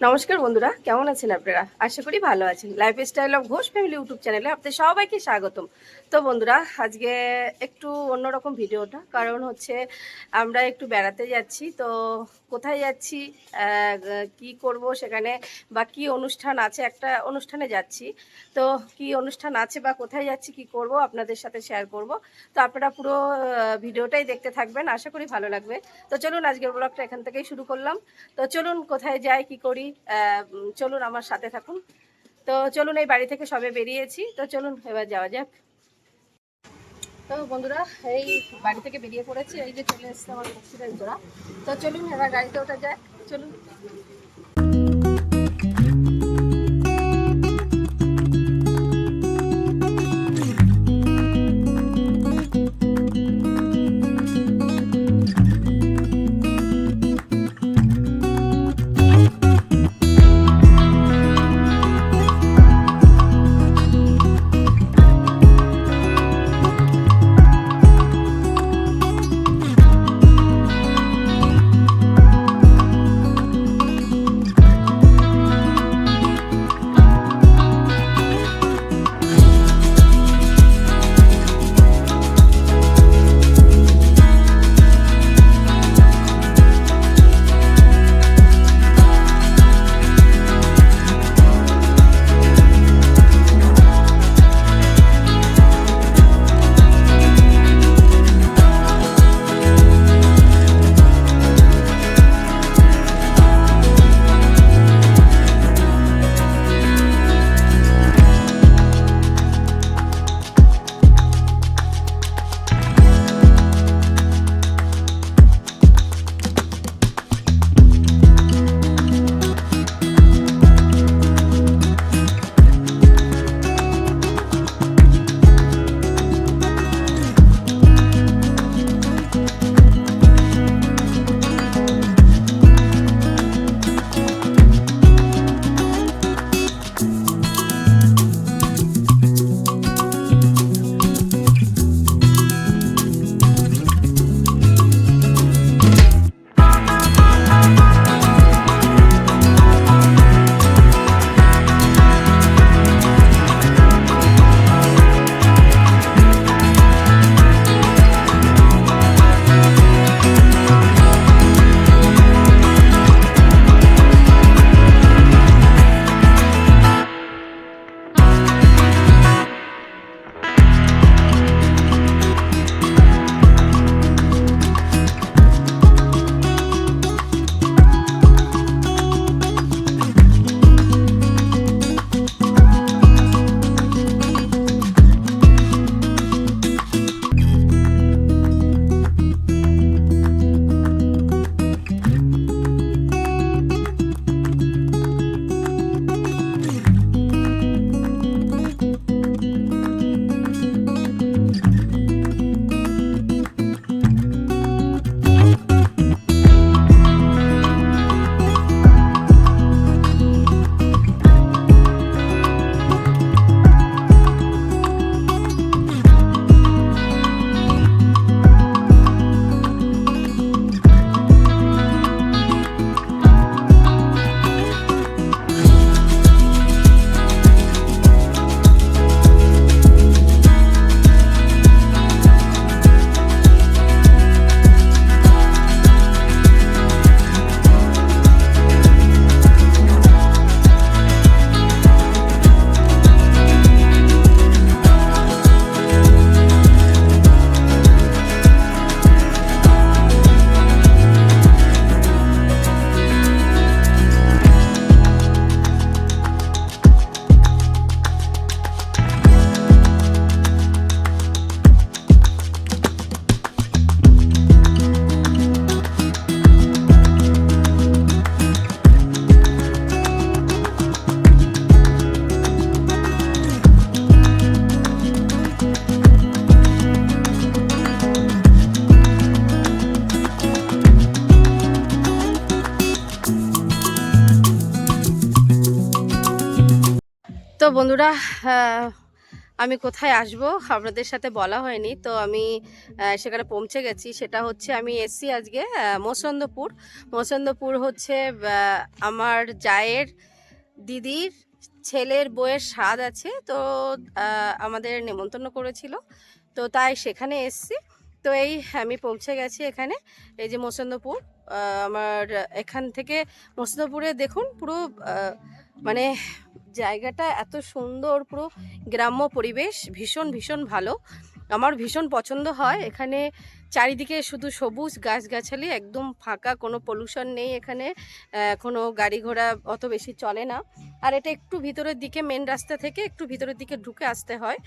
নমস্কার বন্ধুরা, কেমন আছেন আপনারা? আশা করি ভালো আছেন। Life style of Ghosh family YouTube চ্যানেলে আপনাদের সবাইকে স্বাগতম। তো বন্ধুরা, আজকে একটু অন্যরকম ভিডিওটা কারণ হচ্ছে আমরা একটু বেড়াতে যাচ্ছি। তো কোথায় যাচ্ছি কি করব সেখানে, বা কি অনুষ্ঠান আছে, একটা অনুষ্ঠানে যাচ্ছি। তো কি অনুষ্ঠান আছে বা কোথায় যাচ্ছি, কি করব, আপনাদের সাথে শেয়ার করব। তো আপনারা পুরো ভিডিওটাই দেখতে থাকবেন, আশা করি ভালো লাগবে। তো চলুন, আজকের ব্লগটা এখান থেকেই শুরু করলাম। তো চলুন, কোথায় যাই, কি করি আহ, চলুন আমার সাথে থাকুন। তো চলুন এই বাড়ি থেকে সবে বেরিয়েছি। তো চলুন এবার যাওয়া যাক। তো বন্ধুরা এই বাড়ি থেকে বেরিয়ে পড়েছি। এই যে চলে এসছে আমার তোরা তো চলুন এবার গাড়িতে ওঠা যাক। চলুন। বন্ধুরা আমি কোথায় আসব? আপনাদের সাথে বলা হয়নি, তো আমি সেখানে পৌঁছে গেছি। সেটা হচ্ছে আমি এসছি আজকে মসন্দপুর। মসন্দপুর হচ্ছে আমার জায়ের দিদির ছেলের বইয়ের স্বাদ আছে, তো আমাদের নেমন্তন্ন করেছিল। তো তাই সেখানে এসছি। তো এই আমি পৌঁছে গেছি এখানে, এই যে মসন্দপুর আমার এখান থেকে মসন্দপুরে দেখুন পুরো মানে জায়গাটা এত সুন্দর, পুরো গ্রাম্য পরিবেশ, ভীষণ ভীষণ ভালো। আমার ভীষণ পছন্দ হয়। এখানে চারিদিকে শুধু সবুজ গাছগাছালি, একদম ফাঁকা, কোনো পলিউশন নেই এখানে। কোনো গাড়ি ঘোড়া অত বেশি চলে না। আর এটা একটু ভিতরের দিকে মেন রাস্তা থেকে একটু ভিতরের দিকে ঢুকে আসতে হয়।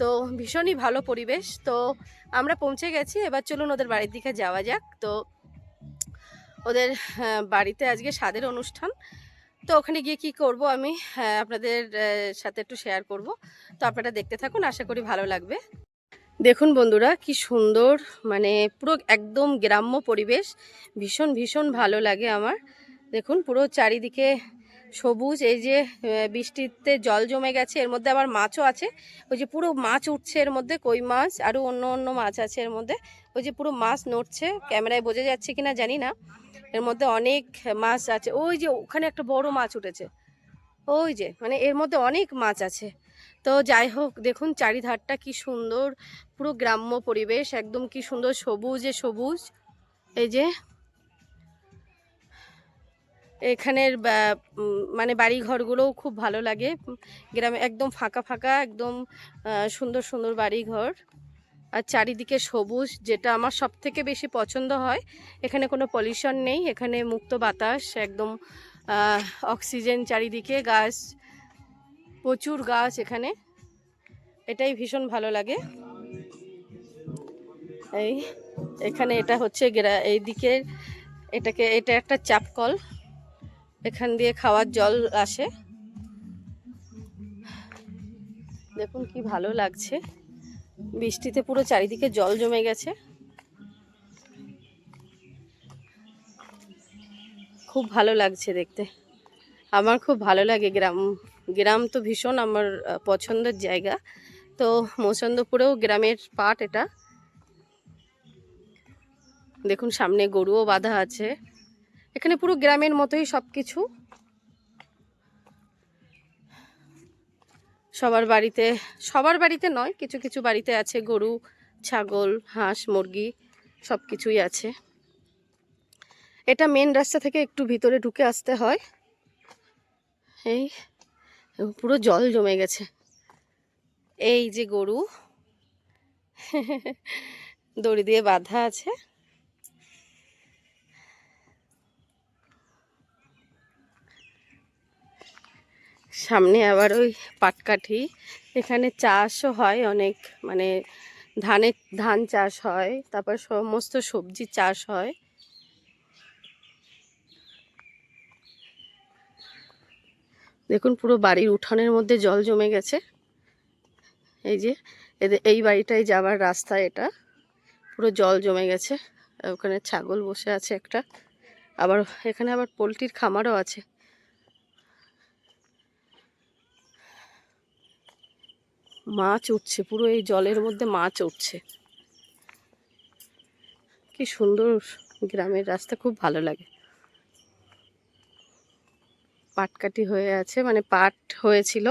তো ভীষণই ভালো পরিবেশ। তো আমরা পৌঁছে গেছি। এবার চলুন ওদের বাড়ির দিকে যাওয়া যাক। তো ওদের বাড়িতে আজকে স্বাদের অনুষ্ঠান। তো ওখানে গিয়ে কি করব আমি? আহ, আপনাদের সাথে একটু শেয়ার করব। তো আপনারা দেখতে থাকুন আশা করি ভালো লাগবে। দেখুন বন্ধুরা কি সুন্দর মানে পুরো একদম গ্রাম্য পরিবেশ। ভীষণ ভীষণ ভালো লাগে আমার। দেখুন পুরো চারিদিকে সবুজ এই যে বৃষ্টিতে জল জমে গেছে এর মধ্যে আবার মাছও আছে। ওই যে পুরো মাছ উঠছে এর মধ্যে কই মাছ আরও অন্য অন্য মাছ আছে এর মধ্যে। ওই যে পুরো মাছ নড়ছে ক্যামেরায় বোঝা যাচ্ছে কিনা জানি না। এর মধ্যে অনেক মাছ আছে। ওই যে ওখানে একটা বড় মাছ উঠেছে। ওই যে মানে এর মধ্যে অনেক মাছ আছে। তো যাই হোক, দেখুন চারিধারটা কি সুন্দর, পুরো গ্রাম্য পরিবেশ, একদম কি সুন্দর সবুজে সবুজ। এই যে, এখানের মানে বাড়ি ঘরগুলোও খুব ভালো লাগে। গ্রামে একদম ফাঁকা ফাঁকা, একদম সুন্দর সুন্দর বাড়ি ঘর আর চারিদিকে সবুজ, যেটা আমার সব থেকে বেশি পছন্দ হয়। এখানে কোনো পলিউশন নেই, এখানে মুক্ত বাতাস, একদম অক্সিজেন চারিদিকে, গাছ, প্রচুর গাছ এখানে। এটাই ভীষণ ভালো লাগে। এই, এখানে এটা হচ্ছে গ্রা এই দিকের এটাকে, এটা একটা চাপকল। এখান দিয়ে খাওয়ার জল আসে। দেখুন কি ভালো লাগছে। বৃষ্টিতে পুরো চারিদিকে জল জমে গেছে। খুব ভালো লাগছে দেখতে। আমার খুব ভালো লাগে গ্রাম। গ্রাম তো ভীষণ আমার পছন্দের জায়গা। তো মৌসন্দপুরেও গ্রামের পাট এটা। দেখুন সামনে গরুও বাঁধা আছে। এখানে পুরো গ্রামের মতোই সব কিছু সবার বাড়িতে সবার বাড়িতে নয়, কিছু কিছু বাড়িতে আছে গরু, ছাগল, হাঁস, মুরগি সব কিছুই আছে। এটা মেন রাস্তা থেকে একটু ভিতরে ঢুকে আসতে হয়। এই, পুরো জল জমে গেছে। এই যে গরু, দড়ি দিয়ে বাঁধা আছে। সামনে আবার ওই পাটকাঠি। এখানে চাষও হয় অনেক মানে ধানের ধান চাষ হয়, তারপর সমস্ত সবজি চাষ হয়। দেখুন পুরো বাড়ির উঠানের মধ্যে জল জমে গেছে। এই যে এদের এই বাড়িটায় যাওয়ার রাস্তা এটা। পুরো জল জমে গেছে। ওখানে ছাগল বসে আছে একটা। আবার এখানে আবার পোলট্রির খামারও আছে। মাছ উঠছে, পুরো এই জলের মধ্যে মাছ উঠছে। কি সুন্দর গ্রামের রাস্তা, খুব ভালো লাগে। পাটকাটি হয়ে আছে মানে পাট হয়েছিল,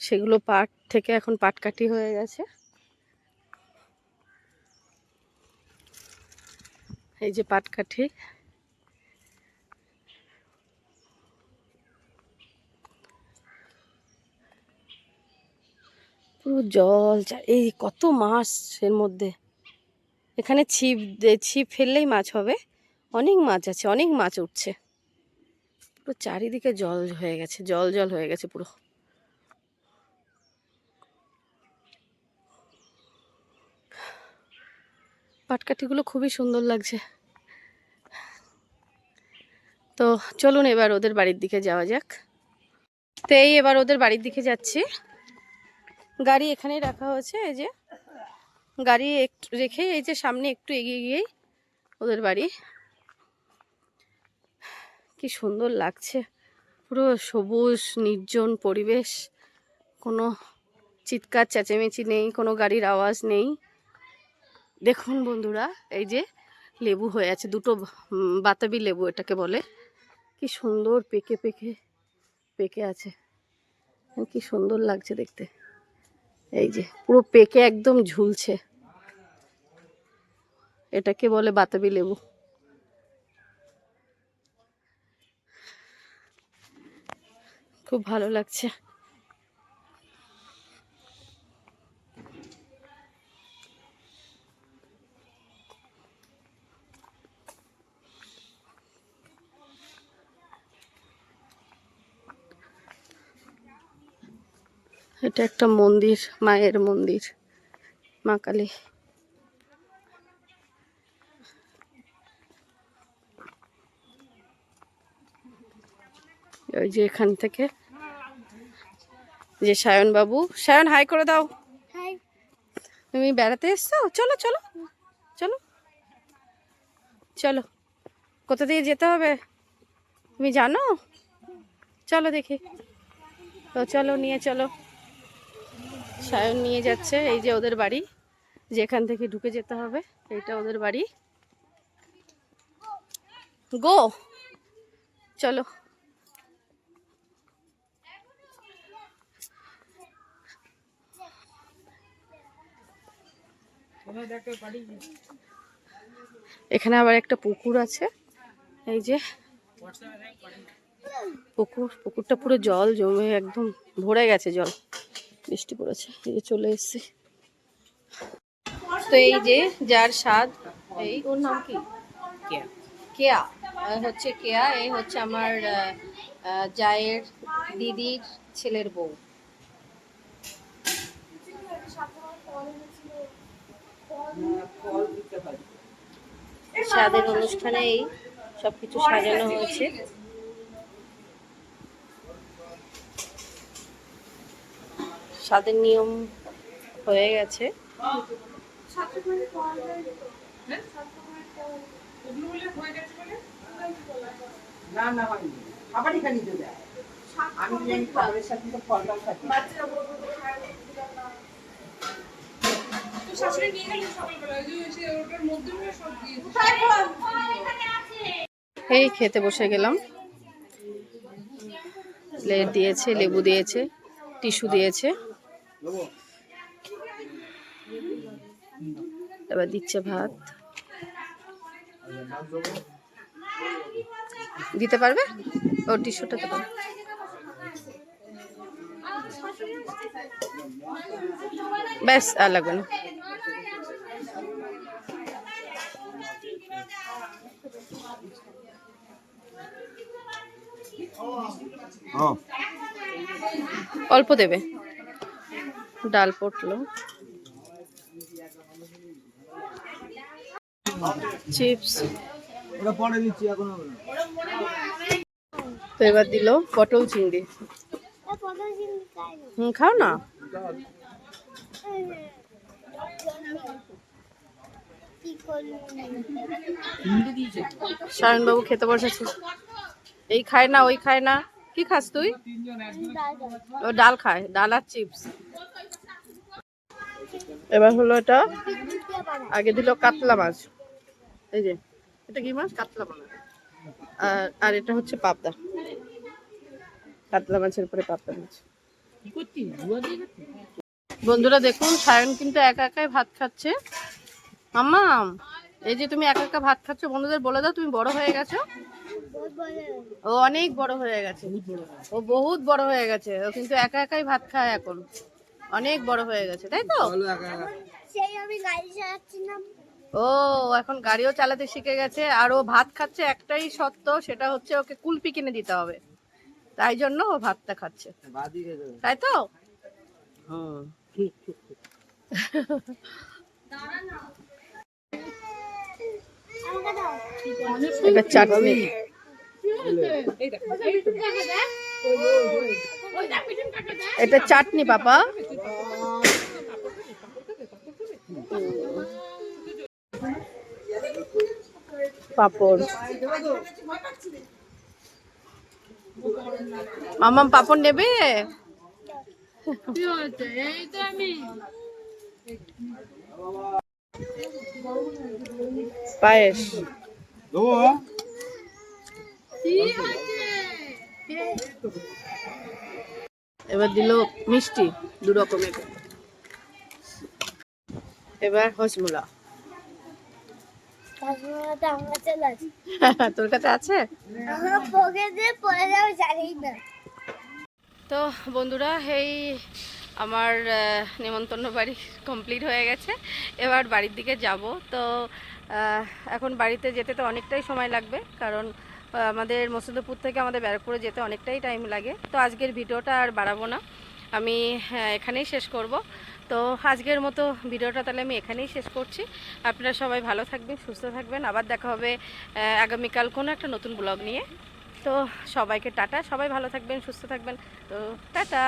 সেগুলো পাট থেকে এখন পাটকাটি হয়ে গেছে। এই যে পাটকাঠি পুরো জল এই কত মাছ এর মধ্যে। এখানে ছিপ ছিপ ফেললেই মাছ হবে। অনেক মাছ আছে, অনেক মাছ উঠছে। পুরো চারিদিকে জল হয়ে গেছে, জল জল হয়ে গেছে পুরো। পাটকাঠিগুলো খুবই সুন্দর লাগছে। তো চলুন এবার ওদের বাড়ির দিকে যাওয়া যাক। তো এই এবার ওদের বাড়ির দিকে যাচ্ছি। গাড়ি এখানেই রাখা হয়েছে, এই যে। গাড়ি একটু রেখে এই যে সামনে একটু এগিয়ে গিয়েই ওদের বাড়ি। কি সুন্দর লাগছে। পুরো সবুজ, নির্জন পরিবেশ। কোনো চিৎকার, চেঁচেমেচি নেই, কোনো গাড়ির আওয়াজ নেই। দেখুন বন্ধুরা, এই যে লেবু হয়ে আছে, দুটো বাতাবি লেবু এটাকে বলে। কি সুন্দর পেকে পেকে পেকে আছে। কি সুন্দর লাগছে দেখতে। এই যে পুরো পেকে একদম ঝুলছে। এটাকে বলে বাতাবি লেবু। খুব ভালো লাগছে। এটা একটা মন্দির মায়ের মন্দির মা কালী। ওই যে এখান থেকে যে সায়ন বাবু। সায়ন হাই করে দাও। তুমি বেড়াতে এসছো? চলো চলো। চলো। চলো। কোথা দিয়ে যেতে হবে? তুমি জানো? চলো দেখি। তো চলো নিয়ে চলো। সায়ন নিয়ে যাচ্ছে, এই যে ওদের বাড়ি, যেখান থেকে ঢুকে যেতে হবে এটা ওদের বাড়ি। গো! চলো। এখানে আবার একটা পুকুর আছে, এই যে পুকুর, পুকুরটা পুরো জল জমে, একদম ভরে গেছে জল। বৃষ্টি পড়েছে এই যে চলে এসেছি। তো এই যে যার স্বাদ এই ওর নাম কি? কেয়া। আহ, হচ্ছে কেয়া এই হচ্ছে আমার জায়ের দিদির ছেলের বউ। স্বাদের অনুষ্ঠানে এই সবকিছু সাজানো হয়েছে। স্বাদের নিয়ম হয়ে গেছে। দেয়। এই খেতে বসে গেলাম। প্লেট দিয়েছে লেবু দিয়েছে টিস্যু দিয়েছে। এবার দিচ্ছে ভাত। দিতে পারবে? ও টিস্যুটা তো ব্যাস আর লাগবে না। অল্প দেবে। ডাল পটলো। চিপস। তো এবার দিল পটল চিংড়ি। হুম, খাও না? সায়নবাবু খেতে বসেছে। এই খায় না, ওই খায় না। কি খাস তুই? ও ডাল খায় ডাল আর চিপস। এবার হলো এটা আগে দিল কাতলা মাছ। এই যে এটা কি মাছ? কাতলা মাছ। আর আর এটা হচ্ছে পাবদা। কাতলা মাছের পরে পাবদা মাছ। বন্ধুরা দেখুন সায়ন কিন্তু একা একাই ভাত খাচ্ছে। মাম্মাম এই যে তুমি একা একা ভাত খাচ্ছ বন্ধুদের বলে দাও তুমি বড় হয়ে গেছো। ও অনেক বড় হয়ে গেছে। ও বহুত বড় হয়ে গেছে। ও কিন্তু একা একাই ভাত খায় এখন। অনেক বড় হয়ে গেছে তাই তো? ও এখন গাড়িও চালাতে শিখে গেছে। আর ও ভাত খাচ্ছে একটাই সত্য সেটা হচ্ছে ওকে কুলপি কিনে দিতে হবে। তাই জন্য ও ভাতটা খাচ্ছে। তাই তো? হ্যাঁ। আমাকে দাও এটা চাটনি। এটা চাটনি পাপা। পাপড়। মামাম পাপড় নেবে? পায়েস। এবার দিল মিষ্টি দু রকমের এবার আসি তোর কাছে আছে? আমরা পকে দিয়ে পড়ে যাব জানি না তো বন্ধুরা এই আমার নেমন্তন্ন বাড়ি কমপ্লিট হয়ে গেছে। এবার বাড়ির দিকে যাব। তো এখন বাড়িতে যেতে তো অনেকটাই সময় লাগবে কারণ আমাদের মসুদপুর থেকে আমাদের ব্যারাকপুরে যেতে অনেকটাই টাইম লাগে। তো আজকের ভিডিওটা আর বাড়াবো না। আমি হ্যাঁ, এখানেই শেষ করব। তো আজকের মতো ভিডিওটা তাহলে আমি এখানেই শেষ করছি। আপনারা সবাই ভালো থাকবেন সুস্থ থাকবেন। আবার দেখা হবে আগামীকাল কোনো একটা নতুন ব্লগ নিয়ে। তো সবাইকে টাটা। সবাই ভালো থাকবেন সুস্থ থাকবেন। তো টাটা।